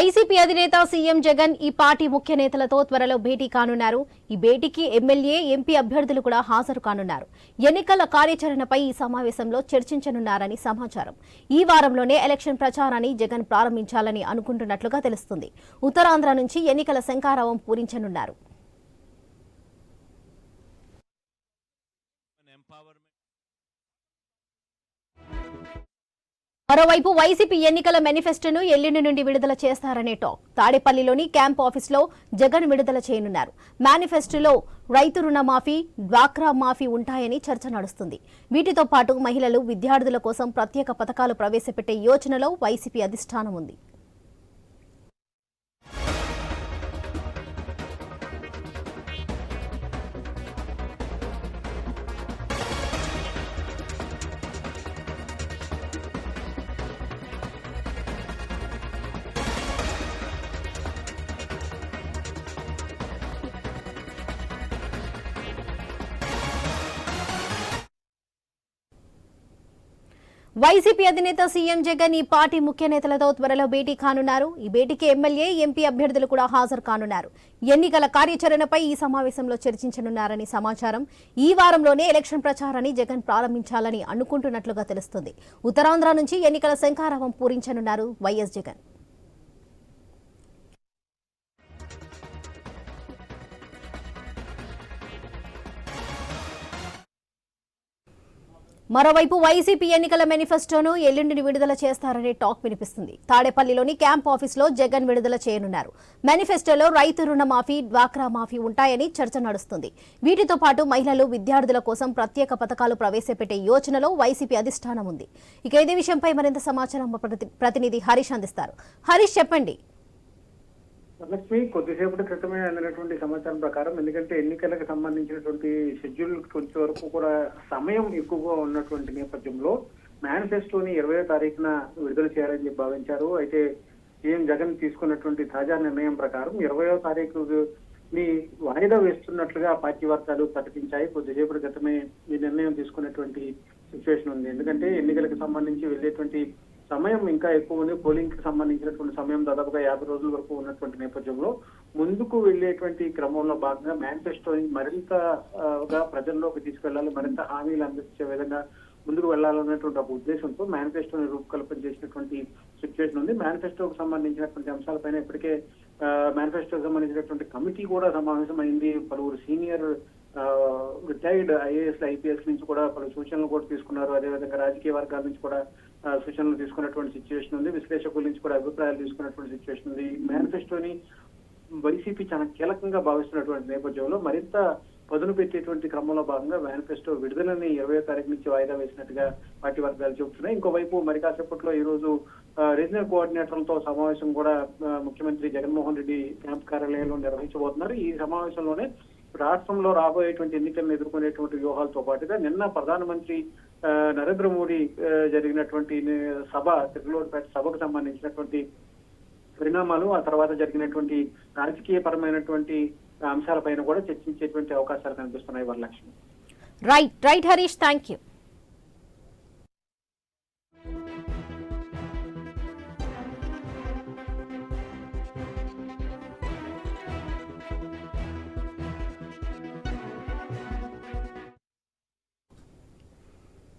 YCP అధినేత CM Jagan ఈ party ముఖ్య నేతలతో త్వరలో భేటీ కానున్నారు. ఈ భేటీకి ఎమ్మెల్యే ఎంపీ అభ్యర్థులు కూడా హాజరు కానున్నారు. ఎన్నికల కార్యాచరణపై ఈ సమావేశంలో చర్చించనున్నారని సమాచారం. ఈ వారంలోనే ఎలక్షన్ ప్రచారాన్ని జగన్ ప్రారంభించాలని అనుకుంటున్నట్లుగా తెలుస్తుంది. ఉత్తరాంధ్ర నుంచి ఎన్నికల శంకారావం పూరించనున్నారు. మరోవైపు వైసీపీ ఎన్నికల మేనిఫెస్టోను ఎల్లుండి నుండి విడుదల చేస్తారనే టాక్. తాడేపల్లిలోని క్యాంప్ ఆఫీసులో జగన్ విడుదల చేయనున్నారు. మేనిఫెస్టోలో రైతు రుణమాఫీ డ్వాక్రా మాఫీ ఉంటాయని చర్చ నడుస్తుంది. వీటితో పాటు మహిళలు విద్యార్థుల కోసం ప్రత్యేక పథకాలు ప్రవేశపెట్టే యోచనలో వైసీపీ అధిష్టానం ఉంది. వైసీపీ అధినేత సీఎం జగన్ ఈ పార్టీ ముఖ్య నేతలతో త్వరలో భేటీ కానున్నారు. ఈ భేటీకి ఎమ్మెల్యే ఎంపీ అభ్యర్థులు కూడా హాజరు కానున్నారు. ఎన్నికల కార్యాచరణపై ఈ సమావేశంలో చర్చించనున్నారని సమాచారం. ఈ వారంలోనే ఎలక్షన్ ప్రచారాన్ని జగన్ ప్రారంభించాలని అనుకుంటున్నట్లుగా తెలుస్తుంది. ఉత్తరాంధ్ర నుంచి ఎన్నికల శంఖారావం పూరించనున్నారు వైఎస్ జగన్. మరోవైపు వైసీపీ ఎన్నికల మేనిఫెస్టోను ఎల్లుండిని విడుదల చేస్తారనే టాక్ వినిపిస్తుంది. తాడేపల్లిలోని క్యాంప్ ఆఫీసులో జగన్ విడుదల చేయనున్నారు. మేనిఫెస్టోలో రైతు రుణమాఫీ డ్వాక్రా మాఫీ ఉంటాయని చర్చ నడుస్తుంది. వీటితో పాటు మహిళలు విద్యార్థుల కోసం ప్రత్యేక పథకాలు ప్రవేశపెట్టే యోచనలో వైసీపీ అధిష్టానం ఉంది. ఇక ఇదే విషయంపై మరింత సమాచారం ప్రతి- ప్రతినిధి హరీష్ అందిస్తారు. హరీష్ చెప్పండి. లక్ష్మి కొద్దిసేపటి క్రితమే అందినటువంటి సమాచారం ప్రకారం ఎందుకంటే ఎన్నికలకు సంబంధించినటువంటి షెడ్యూల్ కొంచెం వరకు కూడా సమయం ఎక్కువగా ఉన్నటువంటి నేపథ్యంలో మేనిఫెస్టోని ఇరవై తారీఖున విడుదల చేయాలని చెప్పి భావించారు. అయితే సీఎం జగన్ తీసుకున్నటువంటి తాజా నిర్ణయం ప్రకారం ఇరవయో తారీఖు ని వాయిదా వేస్తున్నట్లుగా పార్టీ వర్గాలు ప్రకటించాయి. కొద్దిసేపటి క్రితమే ఈ నిర్ణయం తీసుకున్నటువంటి సిచ్యువేషన్ ఉంది. ఎందుకంటే ఎన్నికలకు సంబంధించి వెళ్ళేటువంటి సమయం ఇంకా ఎక్కువ ఉంది. పోలింగ్కి సంబంధించినటువంటి సమయం దాదాపుగా యాభై రోజుల వరకు ఉన్నటువంటి నేపథ్యంలో ముందుకు వెళ్ళేటువంటి క్రమంలో భాగంగా మేనిఫెస్టోని మరింత ప్రజల్లోకి తీసుకెళ్ళాలి మరింత హామీలు అందించే విధంగా ముందుకు వెళ్ళాలన్నటువంటి ఒక ఉద్దేశంతో మేనిఫెస్టోని రూపకల్పన చేసినటువంటి సిచ్యువేషన్ ఉంది. మేనిఫెస్టోకి సంబంధించినటువంటి అంశాలపైన ఇప్పటికే మేనిఫెస్టోకి సంబంధించినటువంటి కమిటీ కూడా సమావేశమైంది. పలువురు సీనియర్ రిటైర్డ్ ఐఏఎస్ ఐపీఎస్ నుంచి కూడా పలు సూచనలు కూడా తీసుకున్నారు. అదేవిధంగా రాజకీయ వర్గాల నుంచి కూడా సూచనలు తీసుకున్నటువంటి సిచ్యువేషన్ ఉంది. విశ్లేషకుల నుంచి కూడా అభిప్రాయాలు తీసుకున్నటువంటి సిచ్యువేషన్ ఉంది. మేనిఫెస్టోని వైసీపీ చాలా కీలకంగా భావిస్తున్నటువంటి నేపథ్యంలో మరింత పదును పెట్టేటువంటి క్రమంలో భాగంగా మేనిఫెస్టో విడుదలని ఇరవై తారీఖు నుంచి వాయిదా వేసినట్టుగా పార్టీ వర్గాలు చెబుతున్నాయి. ఇంకోవైపు మరి కాసేపట్లో ఈ రోజు రీజనల్ కోఆర్డినేటర్లతో సమావేశం కూడా ముఖ్యమంత్రి జగన్మోహన్ రెడ్డి క్యాంప్ కార్యాలయంలో నిర్వహించబోతున్నారు. ఈ సమావేశంలోనే రాష్ట్రంలో రాబోయేటువంటి ఎన్నికలను ఎదుర్కొనేటువంటి వ్యూహాలతో పాటుగా నిన్న ప్రధానమంత్రి నరేంద్ర మోడీ జరిగినటువంటి సభ తిరుమలపేట సభకు సంబంధించినటువంటి పరిణామాలు ఆ తర్వాత జరిగినటువంటి రాజకీయ పరమైనటువంటి అంశాలపైన కూడా చర్చించేటువంటి అవకాశాలు కనిపిస్తున్నాయి Varalakshmi. Right right Harish thank you